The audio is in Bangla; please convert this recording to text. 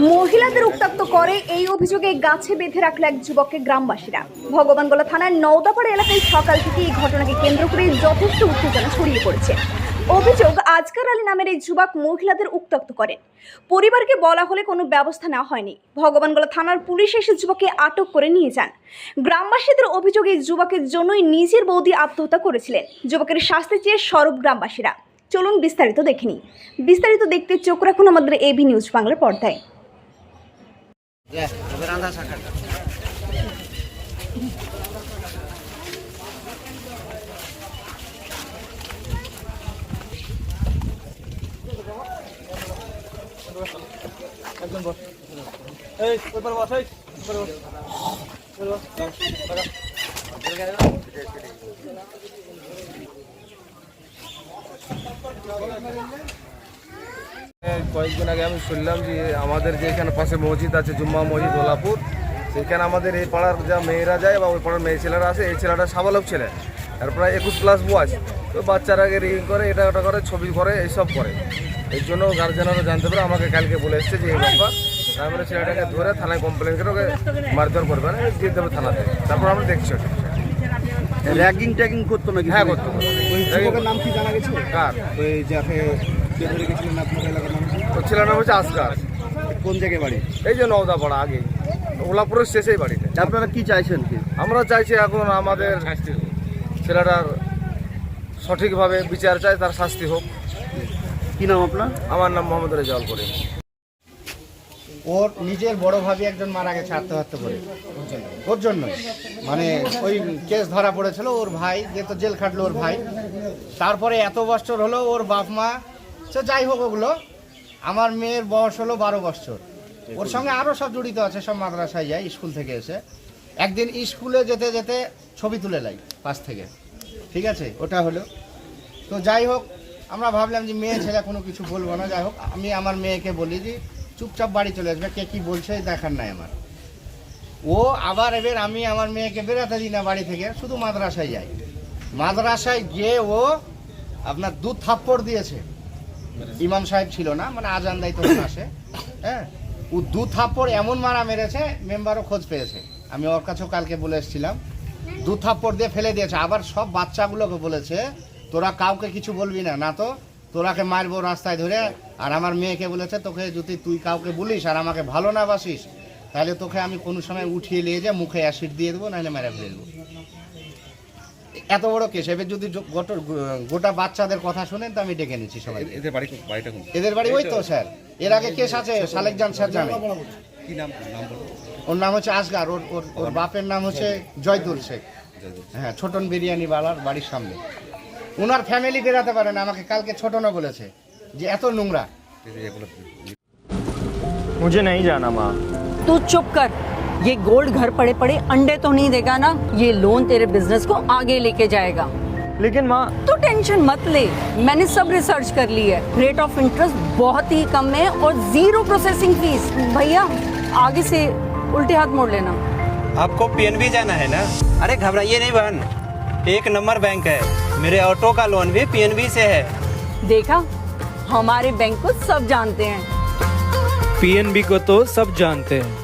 মহিলাদের উত্তপ্ত করে এই অভিযোগে গাছে বেঁধে রাখল এক যুবককে গ্রামবাসীরা। ভগবানগোলা থানার নওদাপাড়া এলাকায় সকাল থেকে এই ঘটনাকে কেন্দ্র করে যথেষ্ট উত্তেজনা ছড়িয়ে পড়েছে। অভিযোগ, আজকার আলী নামের এই যুবক মহিলাদের উত্তপ্ত করেন। পরিবারকে বলা হলে কোনো ব্যবস্থা নেওয়া হয়নি। ভগবানগোলা থানার পুলিশ এসে যুবককে আটক করে নিয়ে যান। গ্রামবাসীদের অভিযোগে এই যুবকের জন্যই নিজের বৌদি আত্মহত্যা করেছিলেন। যুবকের শাস্তি চেয়ে স্বরূপ গ্রামবাসীরা। চলুন বিস্তারিত দেখে নিই। বিস্তারিত দেখতে চোখ রাখুন আমাদের এবি নিউজ বাংলার পর্দায়। আধা শাখাটা। এই ওইবার বস এই ওইবার বস। ওইবার বস। দাঁড়া, দাঁড়া। কয়েকদিন আগে আমি শুনলাম যে আমাদের যে এখানে পাশে মসজিদ আছে জুম্মা মসজিদ ওলাপুর সেখানে আমাদের এই পাড়ার যা মেয়েরা যায় বা ওই পাড়ার মেয়ে ছেলেরা আছে এই ছেলেটা সাবালক ছেলে। আর প্রায় একুশ প্লাস বয়স। তো বাচ্চারাকে রিং করে এটা ওটা করে ছবি করে এইসব করে। এই জন্য গার্জেনরা জানতে পারে আমাকে কালকে বলে এসছে যে এই ব্যাপার। তারপরে ছেলেটাকে ধরে থানায় কমপ্লেন করে ওকে মারধর করবে না দিয়ে দেবে থানাতে। তারপর আমরা দেখছি ওটা র্যাগিং ট্যাগিং করতো নাকি হ্যাঁ করতো। নাম কি জানা গেছে? কার? ওই যাকে কে ধরে গেছিলেন আপনার এলাকার মানুষ ওর ছেলের নাম হচ্ছে আসগার কোন জায়গায় বাড়ি? এই যে নওদাপাড়া আগে। ওলাপুরের শেষেই বাড়িতে। আপনারা কি চাইছেন কি? আমরা চাইছি এখন আমাদের ছেলেটার সঠিকভাবে বিচার চাই তার শাস্তি হোক। কি নাম আপনার? আমার নাম মোহাম্মদ রেজাউল করিম। ওর নিজের বড় ভাবি একজন মারা গেছে আত্মহত্যা করে। ওর জন্য মানে ওই কেস ধরা পড়েছিল ওর ভাই যে তো জেল খাটলো ওর ভাই। তারপরে এত বছর হলো ওর বাপ মা সে যাই হোক ওগুলো। আমার মেয়ের বয়স হলো বারো বছর। ওর সঙ্গে আরও সব জড়িত আছে, সব মাদ্রাসায় যায়, স্কুল থেকে এসে। একদিন স্কুলে যেতে যেতে ছবি তুলে লাই, পাশ থেকে। ঠিক আছে? ওটা হলো। তো যাই হোক, আমরা ভাবলাম যে মেয়ে, ছেলে কোনো কিছু বলব না। যাই হোক, আমি আমার মেয়েকে বলি যে, চুপচাপ বাড়ি চলে আসবে, কে কি বলছে দেখার নাই আমার। ও আবার এবার আমি আমার মেয়েকে বেরোতে দিই না বাড়ি থেকে, শুধু মাদ্রাসায় যাই মাদ্রাসায় গিয়ে ও আপনার দু থাপ্পড় দিয়েছে। ইমাম সাহেব ছিল না মানে আজান দায়িত্ব আসে। হ্যাঁ? ও দু থাপ্পড় এমন মারা মেরেছে, মেম্বারও খোঁজ পেয়েছে। আমি ওর কাছেও কালকে বলে এসেছিলাম। দু থাপ্পড় দিয়ে ফেলে দিয়েছে। আবার সব বাচ্চাগুলোকে বলেছে, তোরা কাউকে কিছু বলবি না না তো? তোরাকে মারবো রাস্তায় ধরে, আর আমার মেয়েকে বলেছে, তোকে যদি তুই কাউকে বলিস আর আমাকে ভালো না বাসিস, তাহলে তোকে আমি কোনো সময় উঠিয়ে নিয়ে যে মুখে অ্যাসিড দিয়ে দেবো, নাহলে মেরে ফেলে দেবো। এত বড় কেস এবার যদি জ- গোটা গোটা বাচ্চাদের কথা শুনেন তো আমি ডেকে নিচ্ছি সবাই এদের বাড়ি বাড়িটা কোন এদের বাড়ি ওই তো স্যার এর আগে কেস আছে সালেকজান স্যার জানে কি নাম নাম বলো ওর নাম হচ্ছে আসগার ওর ওর ওর বাপের নাম হচ্ছে জয়দুল শেখ হ্যাঁ ছোটন বিরিয়ানি বালার বাড়ির সামনে ওনার ফ্যামিলি বেরাতে পারে না আমাকে কালকে ছোটনও বলেছে যে এত নোংরা এগুলো मुझे नहीं जाना माँ तू चुप कर ये गोल्ड घर पड़े पड़े अंडे तो नहीं देगा ना ये लोन तेरे बिज़नेस को आगे लेके जाएगा। लेकिन माँ तो टेंशन मत ले। मैंने सब रिसर्च कर ली है। रेट ऑफ़ इंटरेस्ट बहुत ही कम है और ज़ीरो प्रोसेसिंग फ़ीस भैया आगे से उल्टे हाथ मोड़ लेना। आपको पीएनबी जाना है ना? अरे घबराइए नहीं बहन। एक नंबर बैंक है। मेरे ऑटो का लोन भी पीएनबी से है। देखा? हमारे बैंक को सब जानते हैं। पीएनबी को तो सब जानते हैं।